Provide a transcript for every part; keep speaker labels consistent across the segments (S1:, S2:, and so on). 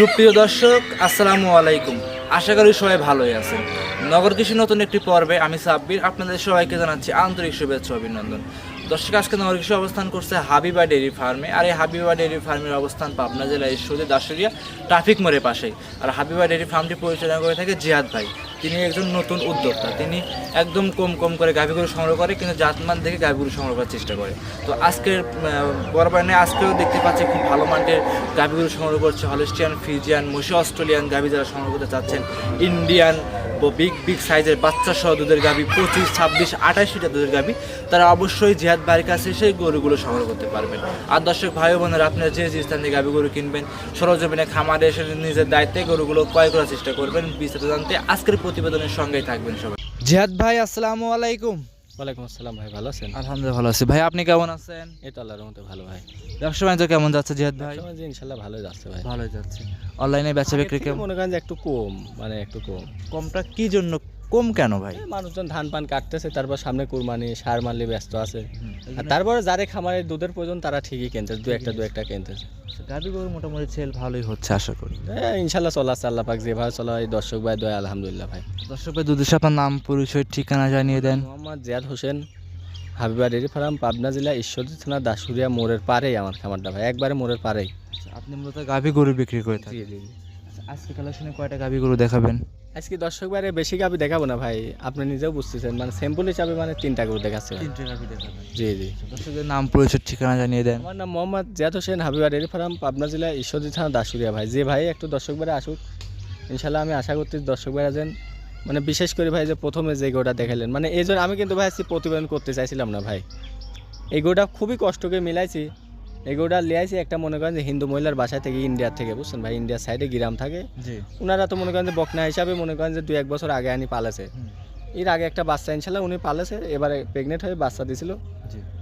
S1: সুপ্রিয় দর্শক, আসসালামু আলাইকুম। আশা করি সবাই ভালোই আছেন। নগর কৃষি নতুন একটি পর্বে আমি সাব্বির, আপনাদের সবাইকে জানাচ্ছি আন্তরিক শুভেচ্ছা অভিনন্দন। দর্শক, আজকে নগর কৃষি অবস্থান করছে হাবিবা ডেয়ারি ফার্মে। আর এই হাবিবা ডেয়ারি ফার্মের অবস্থান পাবনা জেলার ঈশ্বরী দাসুরিয়া ট্রাফিক মোড়ের পাশেই। আর হাবিবা ডেয়ারি ফার্মটি পরিচালনা করে থাকে জিয়াদ ভাই। তিনি একজন নতুন উদ্যোক্তা। তিনি একদম কম কম করে গাভীগুলো সংগ্রহ করে, কিন্তু জাতমান থেকে গাভীগুলো সংগ্রহ করার চেষ্টা করে। তো আজকের নেই আজকেও দেখতে পাচ্ছি খুব ভালো মানের গাভীগুলো সংগ্রহ করছে হলিস্টিয়ান, ফিজিয়ান মুসি অস্ট্রেলিয়ান গাভী যারা সংগ্রহ করতে চাচ্ছেন, ইন্ডিয়ান বিগ বিগ সাইজের বাচ্চা সহ দুধের গাভী, পঁচিশ, ছাব্বিশ আঠাশ লিটার দুধের গাভী। তারা অবশ্যই জিহাদ বাড়ির কাছে সেই গরুগুলো সংগ্রহ করতে পারবেন। আর দর্শক, ভাই বোনেরা, আপনারা যে যে স্থান থেকে গাভী গরু কিনবেন, সরজমিনে খামারে এসে নিজের দায়িত্বে গরুগুলো ক্রয় করার চেষ্টা করবেন। বিস্তারিত জানতে আজকের প্রতিবেদনের সঙ্গেই থাকবেন সবাই। জিহাদ ভাই, আসসালামু আলাইকুম।
S2: ওয়ালাইকুম আসসালাম ভাই ভালো আছেন?
S1: আলহামদুলিল্লাহ ভালো আছি। ভাই আপনি কেমন আছেন?
S2: এই তো আল্লাহর মতো ভালো ভাই।
S1: ব্যবসা বাণিজ্য কেমন যাচ্ছে জিহাদ ভাই?
S2: ইনশাল্লাহ ভালোই যাচ্ছে ভাই।
S1: ভালোই যাচ্ছে। অনলাইনে বেচা বিক্রি কেমন?
S2: মনে করেন যে একটু কম মানে একটু কম।
S1: কমটা কি জন্য কম কেন ভাই?
S2: মানুষজন ধান পান কাটতেছে তারপর সামনে কুরবানি সার মারলে ব্যস্ত আছে। আর তারপরে যারে খামারে দুধের প্রয়োজন তারা ঠিকই কিনতেছে দু একটা দু একটা কিনতেছে।
S1: গাভী গরু মোটামুটি সেল ভালোই হচ্ছে আশা করি।
S2: এই ইনশাল্লাহ চলা আছে আল্লাহ পাক যেভাবে চলা হয় দর্শক ভাই দয়া আলহামদুলিল্লাহ ভাই।
S1: দর্শক ভাই দুধের সাথে আপনার নাম পরিচয় ঠিকানা জানিয়ে দেন।
S2: মোহাম্মদ জিয়াদ হোসেন হাবিবা ডেরি ফার্ম পাবনা জেলা ঈশ্বরদী থানা দাসুরিয়া মোড়ের পারেই আমার খামারটা ভাই একবারে মোড়ের পারেই
S1: আচ্ছা, আপনি মূলত গাভী গরু বিক্রি করে থাকেন। আচ্ছা, আজকে কালেকশনে কয়টা গাভী গরু দেখাবেন?
S2: আজকে দর্শক বাইরে বেশি গাবি দেখাবো না ভাই আপনি নিজেও বুঝতেছেন মানে স্যাম্পল হিসাবে মানে তিনটা করে দেখাচ্ছে।
S1: তিনটে গাভী দেখাবেন
S2: জি জি।
S1: দর্শকদের নাম পরিচয় ঠিকানা জানিয়ে দেন।
S2: আমার নাম মোহাম্মদ জিয়াদ হোসেন হাবিবা ডেরি ফার্ম পাবনা জেলা ঈশ্বরদী থানা দাসুরিয়া ভাই। যে ভাই একটু দর্শক বাইরে আসুক। ইনশাল্লাহ আমি আশা করছি দর্শক বাইরে যেন মানে বিশেষ করে ভাই যে প্রথমে যে গোটা দেখালেন মানে এই জন্য আমি কিন্তু ভাই প্রতিবেদন করতে চাইছিলাম না ভাই। এই গোটা খুবই কষ্টকে মিলাইছি। এই গোটা লিয়াইছি একটা মনে করেন যে হিন্দু মহিলার বাসায় থেকে ইন্ডিয়ার থেকে বুঝছেন ভাই? ইন্ডিয়ার সাইডে গ্রাম থাকে। ওনারা তো মনে করেন যে বকনা হিসাবে মনে করেন যে দুই এক বছর আগে আনি পালেছে। এর আগে একটা বাচ্চা ইনশাল্লাহ উনি পালেছে এবারে প্রেগনেন্ট হয়ে বাচ্চা দিছিল।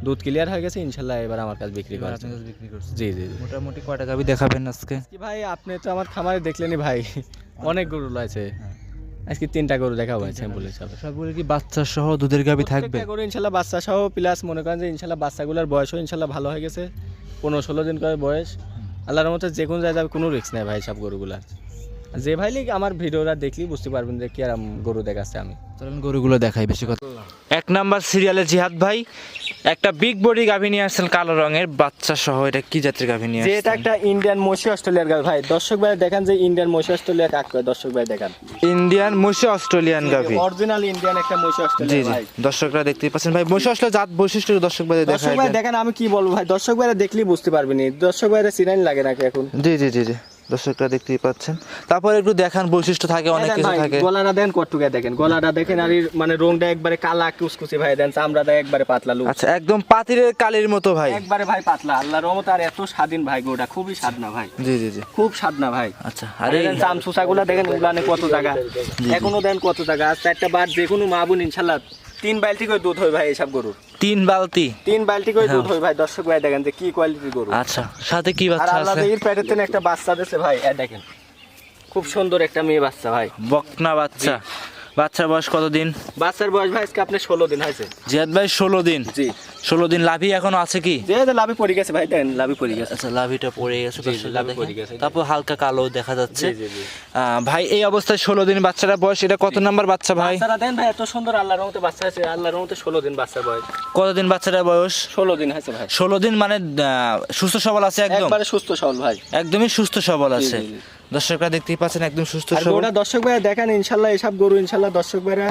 S2: দুধ ক্লিয়ার হয়ে গেছে ইনশাল্লাহ এবার আমার কাছে বিক্রি করা জি জি
S1: মোটামুটি কয়টা গাভী দেখাবেন আজকে?
S2: ভাই আপনি তো আমার খামারে দেখলেনই ভাই। অনেক। গরু রয়েছে। আজকে তিনটা গরু দেখাবো ভাই স্যাম্পল হিসাবে।
S1: সবগুলো কি বাচ্চা সহ দুধের গাভী থাকবে?
S2: গরু ইনশাল্লাহ বাচ্চা সহ প্লাস মনে করেন যে ইনশাল্লাহ বাচ্চাগুলোর বয়সও ইনশাল্লাহ ভালো হয়ে গেছে। পনেরো ষোলো দিন করে বয়স। আল্লাহর মতো যে কোনো জায়গায় কোনো রিস্ক নেই ভাই, সব গরুগুলার। যে ভাই লিগ আমার ভিডিওটা দেখলেই বুঝতে পারবেন যে কি আর গরু দেখাচ্ছে আমি।
S1: চলুন গরুগুলো দেখাই বেশি কথা। এক নাম্বার সিরিয়ালে জিহাদ ভাই একটা বিগ বডি গাভী নিয়ে আসছেন কালো রঙের বাচ্চা সহ এটা কি জাতের গাভী নিয়ে
S2: যে এটা একটা ইন্ডিয়ান মসি অস্ট্রেলিয়ার গাছ ভাই দর্শক ভাই দেখেন যে ইন্ডিয়ান মসি অস্ট্রেলিয়া কাক করে দর্শক ভাই দেখেন।
S1: ইন্ডিয়ান মুসি অস্ট্রেলিয়ান গাভী।
S2: অরিজিনাল ইন্ডিয়ান একটা মসি অস্ট্রেলিয়া
S1: জি
S2: ভাই।
S1: দর্শকরা দেখতে পাচ্ছেন। ভাই মুসি অস্ট্রেলিয়া জাত বৈশিষ্ট্য দর্শক ভাই
S2: দেখেন
S1: দর্শক
S2: ভাই দেখেন আমি কি বলব ভাই। দর্শক ভাইরা দেখলেই বুঝতে পারবেন দর্শক ভাইরা সিনাইন লাগে নাকি এখন?
S1: জি জি জি জি। দর্শকরা দেখতেই পাচ্ছেন। তারপর একটু দেখান বৈশিষ্ট্য থাকে অনেক কিছু থাকে।
S2: গলাটা দেন কটুকে দেখেন গলাটা দেখেন আর মানে রংটা একবারে কালা কুচকুচি ভাই দেন চামড়াটা একবারে পাতলা লুক
S1: আচ্ছা একদম পাতিরের কালির মতো ভাই।
S2: একবারে ভাই পাতলা আল্লাহর রহমত আর এত স্বাধীন ভাই গোটা খুবই স্বাদ না ভাই।
S1: জি জি জি।
S2: খুব স্বাদ না ভাই।
S1: আচ্ছা
S2: আর এই চামগুলা দেখেন উলানে কত জায়গা। এখনও দেন কত জায়গা চারটা বার যে কোনো মা বোন ইনশাল্লাহ তিন বালতি করে দুধ হয় ভাই এসব গরুর।
S1: তিন বালতি?
S2: তিন বালতি করে দুধ
S1: হ্যাঁ।
S2: হয় ভাই দর্শক ভাই দেখেন যে কি কোয়ালিটির গরু।
S1: আচ্ছা সাথে কি
S2: আর
S1: আছে
S2: আল্লাহ এর পেটের থেকে একটা বাচ্চা দিয়েছে ভাই এ দেখেন। খুব সুন্দর একটা মেয়ে বাচ্চা ভাই।
S1: বকনা বাচ্চা। বাচ্চার বয়স কতদিন?
S2: বাচ্চার বয়স ভাই আজকে আপনার ষোলো দিন হয়েছে।
S1: জিয়াদ ভাই ষোলো দিন।
S2: জি।
S1: ষোলো দিন লাভি এখনও আছে কি?
S2: লাভি পড়ে গেছে ভাই দেন লাভি পড়ে গেছে।
S1: আচ্ছা লাভিটা পড়ে গেছে। তারপর হালকা কালো দেখা যাচ্ছে। ভাই এই অবস্থায় ষোলো দিন বাচ্চারা বয়স এটা কত নাম্বার বাচ্চা ভাই?
S2: দেন ভাই এত সুন্দর আল্লাহর রহমতে বাচ্চা আছে আল্লাহর রহমতে ষোলো দিন বাচ্চা বয়স।
S1: কতদিন বাচ্চাটার বয়স?
S2: ষোলো দিন হয়েছে ভাই।
S1: ষোলো দিন মানে আহ, সুস্থ সবল আছে একদম?
S2: একবারে সুস্থ সবল ভাই।
S1: একদমই সুস্থ সবল আছে। দর্শকরা দেখতেই পাচ্ছেন একদম সুস্থ
S2: দর্শক ভাইয়া দেখেন ইনশাল্লাহ এসব গরু ইনশাল্লাহ দর্শক ভাইরা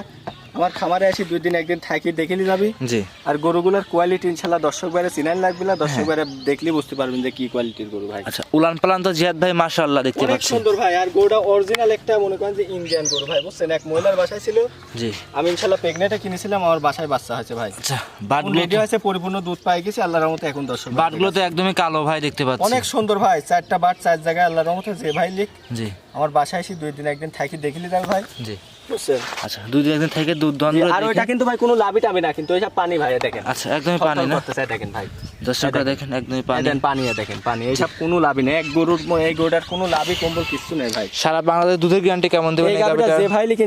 S2: আমার খামারে আসি দুই দিন একদিন থাকি দেখে যাবি।
S1: জি।
S2: আর গরুগুলোর কোয়ালিটি ইনশাল্লাহ দর্শক বাইরে চিনাই লাগবে না দর্শক বাইরে দেখলে বুঝতে পারবেন যে কি কোয়ালিটির গরু ভাই।
S1: আচ্ছা উলান পালান তো জিয়াদ ভাই মাশাআল্লাহ দেখতে পাচ্ছি।
S2: সুন্দর ভাই আর গরুটা অরিজিনাল একটা মনে করেন যে ইন্ডিয়ান গরু ভাই বুঝছেন? এক মহিলার বাসায় ছিল।
S1: জি।
S2: আমি ইনশাল্লাহ প্রেগনেন্টে কিনেছিলাম আমার বাসায় বাচ্চা হয়েছে ভাই।
S1: আচ্ছা বাটগুলো
S2: রেডি হয়েছে পরিপূর্ণ দুধ পাই গেছে আল্লাহর রহমতে এখন দর্শক
S1: বাটগুলো তো একদমই কালো ভাই দেখতে পাচ্ছি।
S2: অনেক সুন্দর ভাই চারটা বাট চার জায়গায় আল্লাহর রহমতে যে ভাই লিখ।
S1: জি।
S2: আমার বাসায় এসে দুই দিন একদিন থাকি দেখিলি যাবে ভাই।
S1: জি।
S2: বুঝছেন?
S1: আচ্ছা দুই দিন একদিন থেকে দুধ
S2: আর ওইটা কিন্তু ভাই কোনো লাভই টাবে না কিন্তু ওইসব পানি ভাই দেখেন।
S1: আচ্ছা একদমই পানি না?
S2: করতেছে, দেখেন ভাই।
S1: দর্শকরা দেখেন। একদমই পানি।
S2: দেখেন পানি দেখেন পানি। এইসব কোনো লাভই নেই এক গরুর এই গরুটার কোনো লাভই কম্বল কিছু নেই ভাই।
S1: সারা বাংলাদেশ দুধের গ্যারান্টি কেমন দেবেন
S2: এই যে ভাই লিখ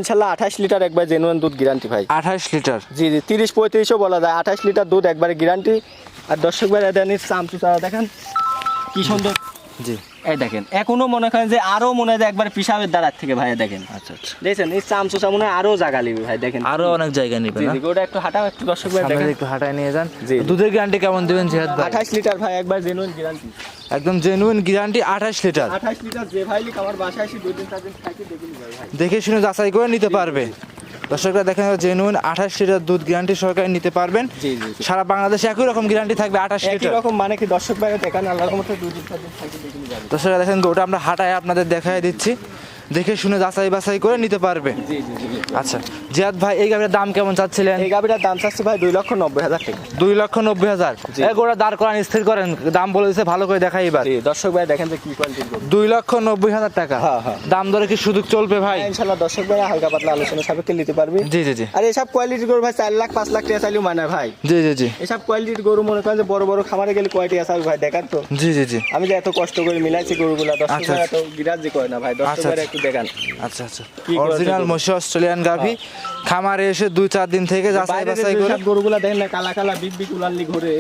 S2: লিটার একবার জেনুয়ান দুধ গ্যারান্টি ভাই।
S1: আঠাশ লিটার?
S2: জি জি তিরিশ পঁয়ত্রিশও বলা যায় আঠাশ লিটার দুধ একবারে গ্যারান্টি আর দর্শক ভাই এদানির চামচু চারা দেখেন। কি সুন্দর।
S1: জি।
S2: এই দেখেন এখনও মনে করেন যে আরও মনে হয় একবার পিসাবের দ্বারার থেকে ভাই দেখেন।
S1: আচ্ছা আচ্ছা।
S2: দেখছেন? এই চামচুচা মনে হয় আরও জায়গা নিবে ভাই দেখেন।
S1: আরও অনেক জায়গা নিবে না?
S2: ওটা একটু হাঁটাও একটু দর্শক ভাই দেখেন।
S1: একটু হাঁটায় নিয়ে যান। দুধের গ্যারান্টি কেমন দিবেন জিহাদ ভাই?
S2: আঠাশ লিটার ভাই একবার জেনুইন গ্যারান্টি
S1: একদম জেনুইন গ্যারান্টি আঠাশ লিটার।
S2: আঠাশ লিটার যে ভাই আমার বাসায় এসে দুই দিন চার দিন থাকি দেখে নিবে ভাই।
S1: দেখে শুনে যাচাই করে নিতে পারবে। দর্শকরা দেখেন জেনুইন আঠাশ লিটার দুধ গ্যারান্টি সরকার নিতে পারবেন। সারা বাংলাদেশে একই রকম গ্যারান্টি থাকবে আঠাশ
S2: একই
S1: লিটার।
S2: রকম মানে কি দর্শক ভাই দেখান আল্লাহর মতো দুধ
S1: দর্শকরা দেখেন ওটা আমরা হাটায় আপনাদের দেখাই দিচ্ছি। দেখে শুনে যাচাই বাছাই করে নিতে পারবে।
S2: জি জি জি
S1: আচ্ছা জিয়াদ ভাই এই গাড়ির দাম কেমন চাচ্ছিলেন?
S2: এই গাবিটার দাম চাচ্ছে ভাই দুই লক্ষ নব্বই হাজার টাকা।
S1: দুই লক্ষ নব্বই হাজার। এক ওরা দাঁড় করান স্থির করেন দাম বলে দিচ্ছে ভালো করে দেখাই এবার।
S2: দর্শক ভাই দেখেন যে কি কোয়ালিটির গরু।
S1: দুই লক্ষ নব্বই হাজার টাকা।
S2: হ্যাঁ, হ্যাঁ।
S1: দাম দরে কি সুযোগ চলবে ভাই?
S2: ইনশাল্লাহ দর্শক ভাই হালকা পাতলা আলোচনা সাপেক্ষে নিতে পারবি।
S1: জি জি জি।
S2: আর এসব কোয়ালিটির গরু ভাই চার লাখ পাঁচ লাখ টাকা চাইলেও মানে ভাই।
S1: জি জি জি।
S2: এসব কোয়ালিটির গরু মনে করেন যে বড় বড় খামারে গেলে কোয়ালিটি আছে ভাই দেখার তো।
S1: জি জি জি।
S2: আমি যে এত কষ্ট করে মিলাইছি গরুগুলা দর্শক
S1: আচ্ছা,
S2: ভাই এত বিরাজ করে না ভাই। দর্শক
S1: আচ্ছা,
S2: ভাই
S1: আচ্ছা।
S2: একটু দেখান।
S1: আচ্ছা আচ্ছা। অরিজিনাল মশি অস্ট্রেলিয়ান গাভি। খামারে এসে দুই চার দিন থেকে যাচাই বাছাই করে
S2: গরুগুলা দেখেন না কালা কালা বিগ বিগ উলানলি ঘুরে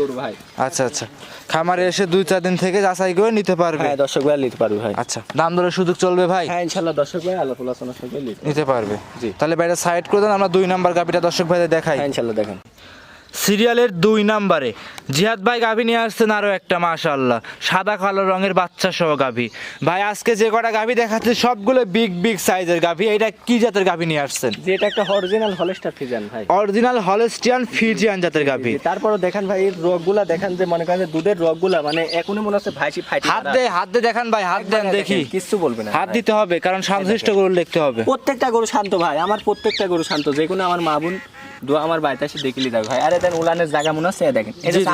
S2: গরু ভাই।
S1: আচ্ছা আচ্ছা। খামারে এসে দুই চার দিন থেকে যাচাই করে নিতে পারবে।
S2: হ্যাঁ দর্শক ভাই নিতে পারবে ভাই।
S1: আচ্ছা দাম দরে সুযোগ চলবে ভাই?
S2: হ্যাঁ ইনশাল্লাহ দর্শক ভাই আল্লাহ আলোচনার সঙ্গে নিতে
S1: পারবে।
S2: জি।
S1: তাহলে বাইরে সাইড করে দেন আমরা দুই নাম্বার গাভিটা দর্শক ভাইদের দেখাই।
S2: হ্যাঁ ইনশাল্লাহ দেখেন।
S1: সিরিয়ালের দুই নাম্বারে। জিহাদ ভাই গাভি নিয়ে আসছেন আরও একটা মাশাআল্লাহ। সাদা কালো রঙের বাচ্চা সহ গাভি। ভাই আজকে যে কটা গাভি দেখাচ্ছে সবগুলো বিগ বিগ সাইজের গাভি। এটা কি জাতের গাভি নিয়ে আসছেন?
S2: যে এটা একটা অরিজিনাল হলস্টার ফিজান ভাই।
S1: অরিজিনাল হলেস্টিয়ান ফিজিয়ান জাতের গাভি।
S2: তারপরে দেখেন ভাই এই রোগগুলা দেখেন যে মনে করেন দুধের রোগগুলা মানে এখনই মনে হচ্ছে ভাইসি ফাইটি
S1: হাত দে হাত দে দেখেন ভাই হাত দেন দেখি।
S2: কিচ্ছু বলবে না
S1: হাত দিতে হবে কারণ শান্তশিষ্ট গরু দেখতে হবে।
S2: প্রত্যেকটা গরু শান্ত ভাই আমার প্রত্যেকটা গরু শান্ত যে কোনো আমার মা বোন দোয়া আমার বাড়িতে এসে দেখিলি দেখ ভাই। আরে দেন উলানের জায়গা মনে হচ্ছে দেখেন এই যে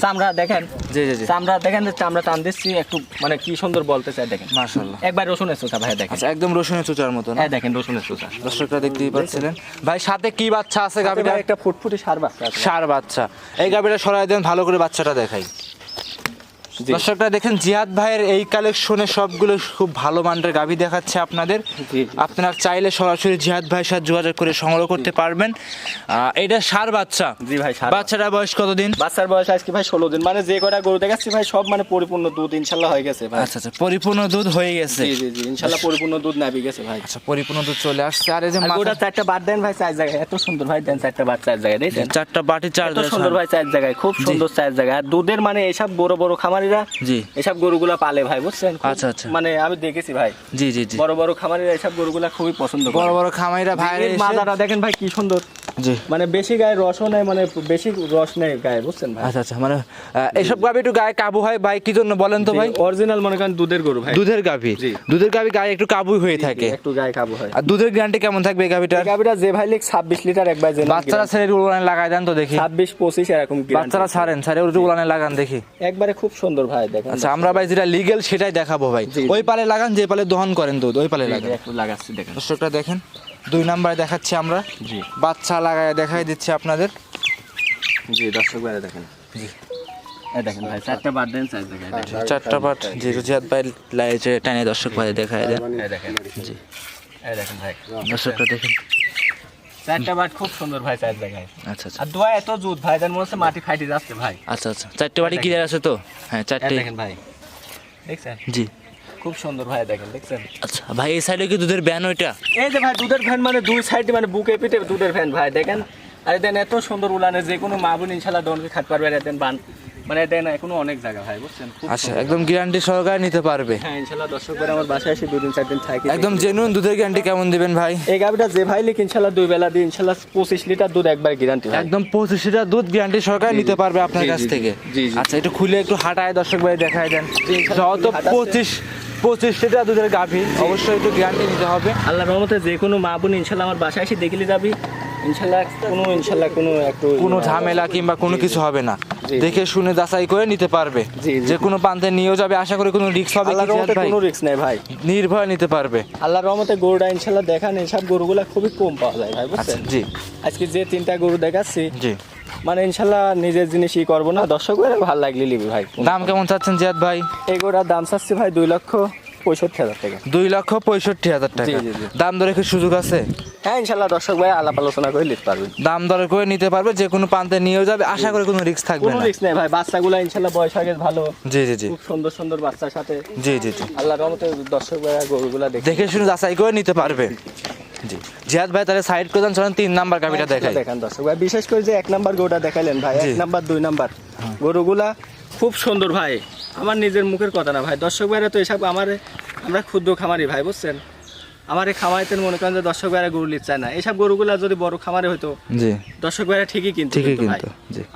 S2: চামড়া- দেখেন
S1: জি জি জি।
S2: চামড়া দেখেন চামড়া টান দিচ্ছি একটু মানে কি সুন্দর বলতে চাই দেখেন।
S1: মাশাআল্লাহ।
S2: একবার রসুনের চোচা ভাই দেখেন।
S1: আচ্ছা একদম রসুনের চোচার মতো
S2: হ্যাঁ দেখেন রসুনের চোচা।
S1: দর্শকরা দেখতেই পাচ্ছিলেন। ভাই সাথে কি বাচ্চা আছে গাভীটা?
S2: একটা ফুটফুটি সার বাচ্চা
S1: সার বাচ্চা। এই গাভীটা সরাই দেন ভালো করে বাচ্চাটা দেখাই। দর্শকরা দেখেন জিহাদ ভাইয়ের এই কালেকশনে সবগুলো খুব ভালো মানের গাভি দেখাচ্ছে আপনাদের। আপনারা চাইলে সরাসরি জিহাদ ভাইয়ের সাথে যোগাযোগ করে সংগ্রহ করতে পারবেন। এটা সার বাচ্চা।
S2: জি ভাই
S1: বাচ্চাটা বয়স কতদিন?
S2: বাচ্চার বয়স আজকে ভাই ষোলো দিন। মানে যে কটা গরু দেখাচ্ছি ভাই সব মানে পরিপূর্ণ দুধ ইনশাল্লাহ হয়ে গেছে ভাই।
S1: আচ্ছা আচ্ছা পরিপূর্ণ দুধ হয়ে গেছে।
S2: জি জি জি ইনশাল্লাহ পরিপূর্ণ দুধ নাবি গেছে ভাই।
S1: আচ্ছা পরিপূর্ণ দুধ চলে আসছে। আর এই যে
S2: গরুটা চারটা বাদ দেন ভাই চার জায়গায়। এত সুন্দর ভাই দেন চারটা বাদ চার জায়গায় দেখছেন?
S1: চারটা বাটি চার
S2: এত সুন্দর ভাই চার জায়গায় খুব সুন্দর চার জায়গায়। আর দুধের মানে এসব বড় বড় খামারিরা
S1: জি।
S2: এসব গরুগুলা পালে ভাই বুঝছেন?
S1: আচ্ছা, আচ্ছা।
S2: মানে আমি দেখেছি ভাই।
S1: জি জি জি।
S2: বড় বড় খামারিরা এসব গরুগুলা খুবই পছন্দ করে।
S1: বড় বড় খামারিরা ভাই
S2: মাজাটা দেখেন ভাই কি সুন্দর।
S1: জি।
S2: মানে বেশি গায়ে রসও নেই মানে বেশি রস নেই গায়ে বুঝছেন ভাই?
S1: আচ্ছা আচ্ছা মানে এসব গাভি একটু গায়ে কাবু হয় ভাই কি জন্য বলেন তো ভাই?
S2: অরিজিনাল মনে করেন দুধের গরু ভাই।
S1: দুধের গাভি দুধের গাভি গায়ে একটু হয়ে থাকে।
S2: একটু গায়ে খাব হয়।
S1: আর দুধের গ্যারান্টি কেমন থাকবে এই
S2: গাভিটা যে ভাই লিখ লিটার একবার
S1: বাচ্চারা ছেড়ে উড়ানে লাগাই দেন তো দেখি।
S2: ছাব্বিশ পঁচিশ এরকম
S1: বাচ্চারা ছাড়েন ছাড়ে একটু উড়ানে লাগান দেখি।
S2: একবারে খুব সুন্দর ভাই দেখেন।
S1: আচ্ছা আমরা ভাই যেটা লিগেল সেটাই দেখাবো ভাই। ওই পালে লাগান যে পালে দহন করেন দুধ ওই পালে লাগান।
S2: একটু লাগাচ্ছি দেখেন।
S1: দর্শকটা দেখেন। দুই নাম্বারে দেখাচ্ছি আমরা।
S2: জি।
S1: বাচ্চা লাগায় দেখাই দিচ্ছি আপনাদের।
S2: জি দর্শক ভাই দেখেন। জি। এই দেখেন ভাই চারটা।
S1: পাট যে রুজিয়াত ভাই লাইছে টানে দর্শক ভাই দেখায় দেন। জি।
S2: এই দেখেন চারটা বাট খুব সুন্দর ভাই চার জায়গায়।
S1: আচ্ছা আচ্ছা।
S2: আর দোয়া এত জুত ভাই যেন মনে হচ্ছে মাটি ফাইটে যাচ্ছে ভাই।
S1: আচ্ছা আচ্ছা। চারটে বাড়ি ক্লিয়ার আছে তো? হ্যাঁ চারটে।
S2: দেখেন ভাই। দেখছেন?
S1: জি।
S2: খুব সুন্দর ভাই দেখেন দেখছেন?
S1: আচ্ছা ভাই এই সাইডে কি দুধের ভ্যান ওইটা?
S2: এই যে ভাই দুধের ভ্যান মানে দুই সাইডে মানে বুকে পিঠে দুধের ভ্যান ভাই দেখেন? আর দেন এত সুন্দর উলানে যে কোনো মা বোন ইনশাল্লাহ দনকে খাট পারবে আর দেন বান মানে দেন এখনও অনেক জায়গা ভাই বুঝছেন? খুব
S1: আচ্ছা একদম গ্যারান্টি সহকারে নিতে পারবে।
S2: হ্যাঁ ইনশাল্লাহ দর্শক করে আমার বাসায় এসে দুদিন চার দিন থাকি।
S1: একদম জেনুইন দুধের গ্যারান্টি কেমন দিবেন ভাই?
S2: এই গাবিটা যে ভাই লিখ ইনশাল্লাহ দুই বেলা দিয়ে ইনশাল্লাহ পঁচিশ লিটার দুধ একবার গ্যারান্টি ভাই।
S1: একদম পঁচিশ লিটার দুধ গ্যারান্টি সহকারে। নিতে পারবে আপনার কাছ থেকে।
S2: জি, জি।
S1: আচ্ছা একটু খুলে একটু হাঁটায় দর্শক ভাই দেখায় দেন। যত
S2: হাঁটাচ্ছে।
S1: পঁচিশ লিটার দুধের গাভী। অবশ্যই একটু গ্যারান্টি নিতে হবে।
S2: আল্লাহ রহমতে যে কোনো মা বোন ইনশাল্লাহ আমার বাসায় এসে দেখিলে যাবি। ইনশাল্লাহ কোনো ইনশাল্লাহ কোনো একটু
S1: কোনো ঝামেলা কিংবা কোনো কিছু হবে না। দেখে শুনে যাচাই করে নিতে পারবে। যে কোনো প্রান্তে নিয়েও যাবে আশা করি কোনো রিস্ক হবে
S2: আল্লাহর রহমতে কোনো রিস্ক নেই ভাই।
S1: নির্ভয় নিতে পারবে।
S2: আল্লাহর রহমতে গরুটা ইনশাল্লাহ দেখান এইসব গরুগুলা খুবই কম পাওয়া যায় ভাই
S1: আচ্ছা
S2: বুঝছেন
S1: জি।
S2: আজকে যে তিনটা গরু দেখাচ্ছি
S1: জি।
S2: মানে ইনশাল্লাহ নিজের জিনিসই করব না। দর্শক ভালো লাগলে নিবি ভাই।
S1: দাম কেমন চাচ্ছেন জিয়াদ ভাই?
S2: এই গরুটার দাম চাচ্ছি ভাই দুই লক্ষ পঁয়ষট্টি হাজার টাকা।
S1: দুই লক্ষ পঁয়ষট্টি হাজার টাকা। দাম দরে কি সুযোগ আছে?
S2: হ্যাঁ ইনশাল্লাহ দর্শক ভাই আলাপ আলোচনা করে নিতে পারবেন
S1: দাম দরে করে নিতে পারবে যে কোনো প্রান্তে নিয়েও যাবে আশা করি কোনো রিস্ক থাকবে
S2: কোনো
S1: না।
S2: রিস্ক নেই ভাই বাচ্চাগুলো ইনশাল্লাহ বয়স আগে ভালো।
S1: জি জি জি।
S2: খুব সুন্দর সুন্দর বাচ্চার সাথে।
S1: জি জি জি।
S2: আল্লাহ রহমতে দর্শক ভাইরা গরুগুলা দেখে
S1: দেখে শুনে যাচাই করে নিতে পারবে। জি। জিহাদ ভাই তাহলে সাইড করে দেন চলেন তিন নাম্বার গাভিটা দেখাই।
S2: দেখান দর্শক ভাই বিশেষ করে যে এক নাম্বার দেখাইলেন ভাই এক নাম্বার দুই নাম্বার। গরুগুলা খুব সুন্দর ভাই আমার নিজের মুখের কথা না ভাই। দর্শক ভাইরা তো এসব আমার আমরা ক্ষুদ্র খামারি ভাই বুঝছেন? আমার এই খামারিতে মনে করেন যে দর্শক ভাইরা গরু লিট চায় না। এসব গরুগুলা যদি বড় খামারে হতো
S1: জি।
S2: দর্শক ভাইরা ঠিকই কিনতো
S1: ঠিকই
S2: কিন্তু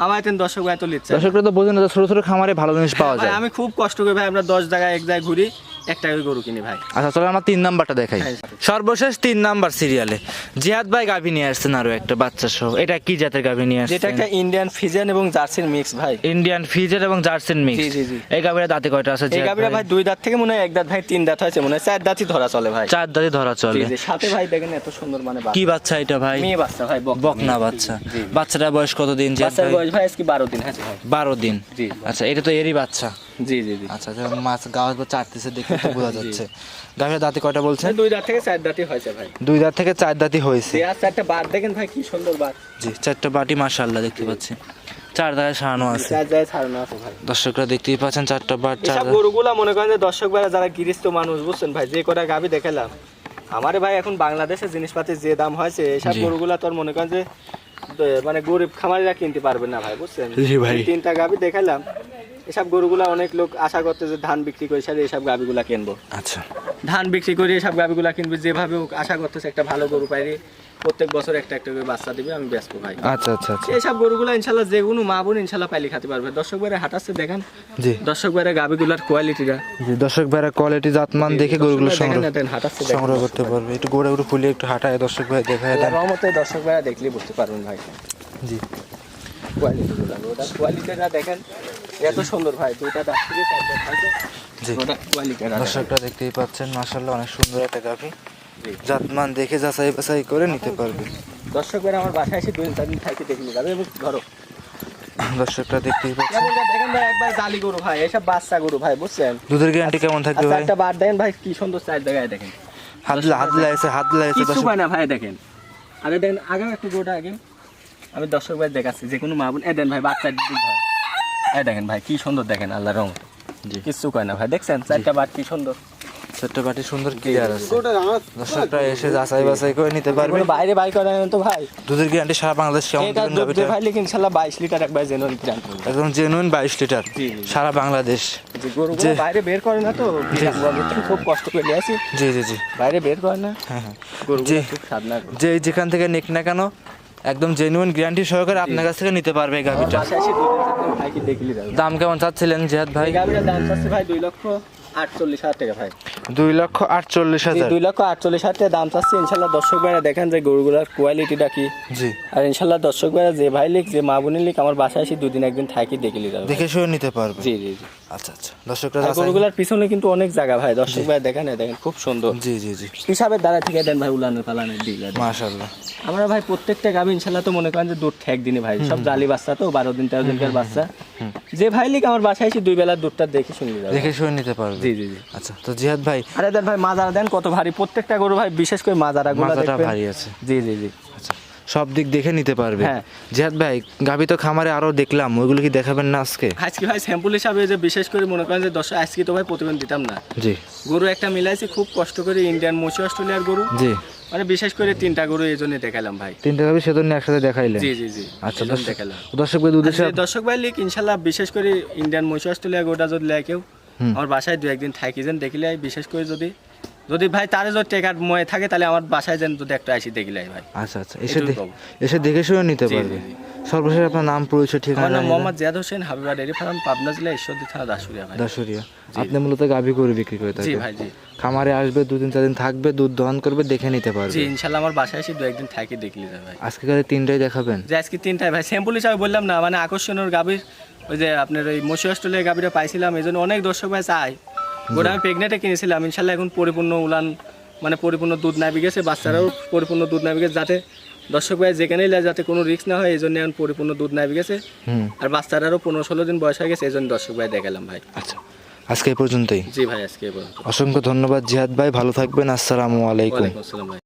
S2: আমার এতেন দর্শক ভাই তো না।
S1: দর্শকরা তো বোঝেন না যে ছোট ছোট খামারে ভালো জিনিস পাওয়া যায়।
S2: আমি খুব কষ্ট করি ভাই আমরা দশ জায়গায় এক জায়গায় ঘুরি। গরু কিনি ভাই।
S1: আচ্ছা চলো আমরা তিন নাম্বারটা দেখাই।
S2: হ্যাঁ।
S1: সর্বশেষ তিন নাম্বার সিরিয়ালে জিহাদ ভাই গাভী নিয়ে আসছেন আরও একটা বাচ্চা সহ। এটা কি জাতের গাভী নিয়ে
S2: যেটা
S1: আসছেন?
S2: একটা ইন্ডিয়ান ফিজিয়ান এবং জার্সির মিক্স ভাই।
S1: ইন্ডিয়ান ফিজের এবং জার্সিন মিক্স
S2: জি, জি, জি।
S1: এই গাভীরা দাঁতে কয়টা আছে
S2: এই
S1: জিহাদ
S2: ভাই? দুই দাঁত থেকে মনে হয় এক দাঁত ভাই তিন দাঁত হয়েছে মনে হয় চার দাঁতই ধরা চলে ভাই।
S1: চার দাঁতে ধরা চলে।
S2: সাথে ভাই দেখেন এত সুন্দর মানে
S1: কি বাচ্চা এটা ভাই?
S2: মেয়ে বাচ্চা ভাই বক
S1: বকনা বাচ্চা। বাচ্চাটার বয়স কতদিন জিহাদ
S2: বাচ্চার
S1: ভাই?
S2: বয়স ভাই আজকে বারো দিন হয়েছে ভাই।
S1: বারো দিন।
S2: জি।
S1: আচ্ছা এটা তো এরই বাচ্চা।
S2: জি জি জি।
S1: আচ্ছা আচ্ছা মাছ গাছ দেখে তো বোঝা যাচ্ছে। গাভীর দাঁতে কয়টা বলছেন?
S2: দুই দাঁত থেকে চার হয়েছে ভাই।
S1: দুই দাঁত থেকে চার হয়েছে।
S2: আর চারটা দেখেন ভাই কি সুন্দর
S1: জি চারটা বাটি মাশাআল্লাহ দেখতে পাচ্ছি। চার দাঁড়ে সারানো আছে।
S2: চার জায়গায় ছাড়ানো আছে ভাই।
S1: দর্শকরা দেখতেই পাচ্ছেন চারটা বাট চার
S2: গরুগুলা মনে করেন যে দর্শক ভাইরা যারা গৃহস্থ মানুষ বুঝছেন ভাই যে কটা গাবি দেখালাম। আমারে ভাই এখন বাংলাদেশে জিনিসপাতির যে দাম হয়েছে এসব। গরুগুলা তোর মনে করেন যে মানে গরিব খামারিরা কিনতে পারবে না ভাই বুঝছেন। তিনটা গাবি দেখালাম। এসব গরুগুলা অনেক লোক আশা করতে যে ধান বিক্রি করে সারে এসব গাবিগুলা কিনবো।
S1: আচ্ছা।
S2: ধান বিক্রি করে এসব গাবিগুলা কিনবে যেভাবে হোক আশা করতেছে একটা ভালো গরু পাইরে প্রত্যেক বছর একটা একটা করে বাচ্চা দিবে আমি ব্যস্ত ভাই।
S1: আচ্ছা আচ্ছা আচ্ছা।
S2: এইসব গরুগুলা ইনশাল্লাহ যে কোনো মা বোন ইনশাল্লাহ পাইলে খাতে পারবে। দর্শক বাইরে হাঁটাচ্ছে দেখেন।
S1: জি।
S2: দর্শক বাইরে গাবিগুলার কোয়ালিটিটা
S1: জি দর্শক ভাইরা কোয়ালিটি জাতমান দেখে গরুগুলো সংগ্রহ সংগ্রহ করতে পারবে। একটু গোড়া একটু ফুলিয়ে একটু হাঁটায় দর্শক ভাই দেখায়
S2: রহমতে দর্শক ভাইরা দেখলে বুঝতে পারবেন ভাই।
S1: জি।
S2: কোয়ালিটিগুলো ওটার কোয়ালিটিটা দেখেন। এত সুন্দর ভাই দুইটা দাঁত থেকে
S1: দর্শকরা দেখতেই পাচ্ছেন মাশাআল্লাহ অনেক সুন্দর একটা গাভী। জাতমান দেখে যাচাই বাছাই করে নিতে পারবে।
S2: দর্শক ভাইরা আমার বাসায় এসে দুই চার দিন থাকতে দেখলে যাবে এবং ধরো।
S1: দর্শকরা দেখতেই পাচ্ছেন।
S2: দেখেন ভাই একবার জালি গরু ভাই এসব বাচ্চা গরু ভাই বুঝছেন?
S1: দুধের গ্যারান্টি কেমন থাকবে
S2: আচ্ছা
S1: ভাই?
S2: একটা বার দেখেন ভাই কি সুন্দর চার জায়গায় দেখেন।
S1: হাত হাত লাগছে হাত লাগছে
S2: কিছু পায় না ভাই দেখেন। আগে দেখেন আগে একটু গোটা আগে। আমি দর্শক ভাই দেখাচ্ছি যে কোনো মা বোন এ দেন ভাই বাচ্চা ভাই এই দেখেন ভাই কি সুন্দর দেখেন আল্লাহ রং
S1: জি।
S2: কিচ্ছু কয় না ভাই দেখছেন? চারটা বাট কি সুন্দর।
S1: চারটা বাটি সুন্দর ক্লিয়ার আছে। দর্শকরা এসে যাচাই বাছাই করে নিতে পারবে।
S2: বাইরে বাই করে তো ভাই।
S1: দুধের গ্যারান্টি সারা বাংলাদেশ কেমন দিবেন?
S2: ভাই লিখ ইনশাল্লাহ বাইশ লিটার একবার জেনুইন প্রাণ
S1: একদম জেনুইন বাইশ লিটার
S2: জি, জি।
S1: সারা বাংলাদেশ।
S2: যে বাইরে বের করে না তো খুব কষ্ট করে আসি।
S1: জি জি জি।
S2: বাইরে বের করে না।
S1: হ্যাঁ হ্যাঁ। যে যেখান থেকে নেক না কেন একদম জেনুইন গ্যারান্টি সহকারে আপনার কাছ থেকে নিতে পারবে এই গাভিটা। দাম কেমন চাচ্ছিলেন জেহাদ ভাই?
S2: গাভিটার দাম চাচ্ছে ভাই দুই লক্ষ। আটচল্লিশ হাজার টাকা ভাই।
S1: দুই লক্ষ আটচল্লিশ হাজার।
S2: দুই লক্ষ আটচল্লিশ হাজার টাকা দাম চাচ্ছে। ইনশাল্লাহ দর্শক ভাইরা দেখেন যে গরুগুলার কোয়ালিটিটা কি।
S1: জি।
S2: আর ইনশাল্লাহ দর্শক ভাইরা যে ভাই লিখ যে মা বোনের লিখ আমার বাসায় এসে দুদিন একদিন থাকি দেখলি যাবে
S1: দেখে শুয়ে নিতে পারবে।
S2: জি জি জি।
S1: আচ্ছা আচ্ছা। দর্শকরা
S2: গরুগুলার পিছনে কিন্তু অনেক জায়গা ভাই। দর্শক ভাই দেখেন দেখেন খুব সুন্দর।
S1: জি জি জি।
S2: হিসাবের দ্বারা ঠিক দেন ভাই উলানের পালানের দিক
S1: মাশাআল্লাহ।
S2: আমরা ভাই প্রত্যেকটা গাবি ইনশাল্লাহ তো মনে করেন যে দুধ ঠেক দিনে ভাই। সব জালি বাচ্চা তো বারো দিন তেরো দিনকার বাচ্চা। যে ভাই লিখ আমার বাসায় এসে দুই বেলা দুধটা দেখে যাবে
S1: দেখে শুয়ে নিতে পারবে।
S2: জি জি জি।
S1: আচ্ছা তো জিহাদ ভাই
S2: আরে দেন ভাই মাজারা দেন কত ভারী। প্রত্যেকটা গরু ভাই বিশেষ করে মাজারা গুলো দেখবেন।
S1: ভারী আছে।
S2: জি জি জি।
S1: আচ্ছা সব দিক দেখে নিতে পারবে।
S2: হ্যাঁ।
S1: জিহাদ ভাই গাভি তো খামারে আরও দেখলাম ওইগুলো কি দেখাবেন না আজকে?
S2: আজকে ভাই স্যাম্পল হিসাবে যে বিশেষ করে মনে করেন যে দশ আজকে তো ভাই প্রতিবেদন দিতাম না।
S1: জি।
S2: গরু একটা মিলাইছি খুব কষ্ট করে ইন্ডিয়ান মুসি অস্ট্রেলিয়ার গরু।
S1: জি।
S2: মানে বিশেষ করে তিনটা গরু এই জন্য দেখালাম ভাই।
S1: তিনটা গাভি সেজন্য একসাথে দেখাইলেন?
S2: জি জি জি
S1: আচ্ছা দর্শক
S2: দেখালাম।
S1: দর্শক ভাই দুধের
S2: দর্শক ভাই লিখ ইনশাল্লাহ বিশেষ করে ইন্ডিয়ান মহিষ অস্ট্রেলিয়া গোটা যদি লেয় কেউ। আমার বাসায় দু একদিন থাকি যেন দেখিলে বিশেষ করে যদি যদি ভাই তারে যদি টেকার ময়ে থাকে তাহলে আমার বাসায় যেন যদি একটা আসি দেখিলে ভাই।
S1: আচ্ছা আচ্ছা এসে। এসে দেখে শুয়ে নিতে পারবে। সর্বশেষ আপনার নাম পরিচয়
S2: আমার
S1: ঠিকানা
S2: নাম মোহাম্মদ জিয়াদ হোসেন হাবিবা ডেয়ারি ফার্ম পাবনা জেলা ঈশ্বরদী থানা দাসুরিয়া ভাই।
S1: দাসুরিয়া আপনি মূলত গাভি করে বিক্রি করে থাকেন।
S2: জি ভাই জি।
S1: খামারে আসবে দুদিন চার দিন থাকবে দুধ দহন করবে দেখে নিতে পারবে।
S2: জি
S1: পারবে
S2: ইনশাল্লাহ আমার বাসায় এসে দু একদিন থাকি দেখলি যাবে ভাই।
S1: আজকে গাড়ি তিনটাই দেখাবেন?
S2: যে আজকে তিনটায় ভাই। স্যাম্পল হিসাবে বললাম না মানে আকর্ষণীয় গাভীর ওই যে আপনার ওই মসি অস্ট্রেলিয়া গাভীরা পাইছিলাম এই জন্য অনেক দর্শক ভাই চাই গোটা আমি প্রেগনেন্টে কিনেছিলাম ইনশাল্লাহ এখন পরিপূর্ণ উলান মানে পরিপূর্ণ দুধ নাবি গেছে বাচ্চারাও পরিপূর্ণ দুধ নাবি গেছে যাতে দর্শক ভাই যেখানেই যায় যাতে কোনো রিস্ক না হয় এই জন্য এখন পরিপূর্ণ দুধ নাবি গেছে আর বাচ্চারারও পনেরো ষোলো দিন বয়স হয়ে গেছে এই জন্য দর্শক ভাই দেখালাম ভাই।
S1: আচ্ছা আজকে এই পর্যন্তই।
S2: জি ভাই আজকে
S1: অসংখ্য ধন্যবাদ জিহাদ ভাই ভালো থাকবেন আসসালামু আলাইকুম।
S2: আসসালাম ভাই।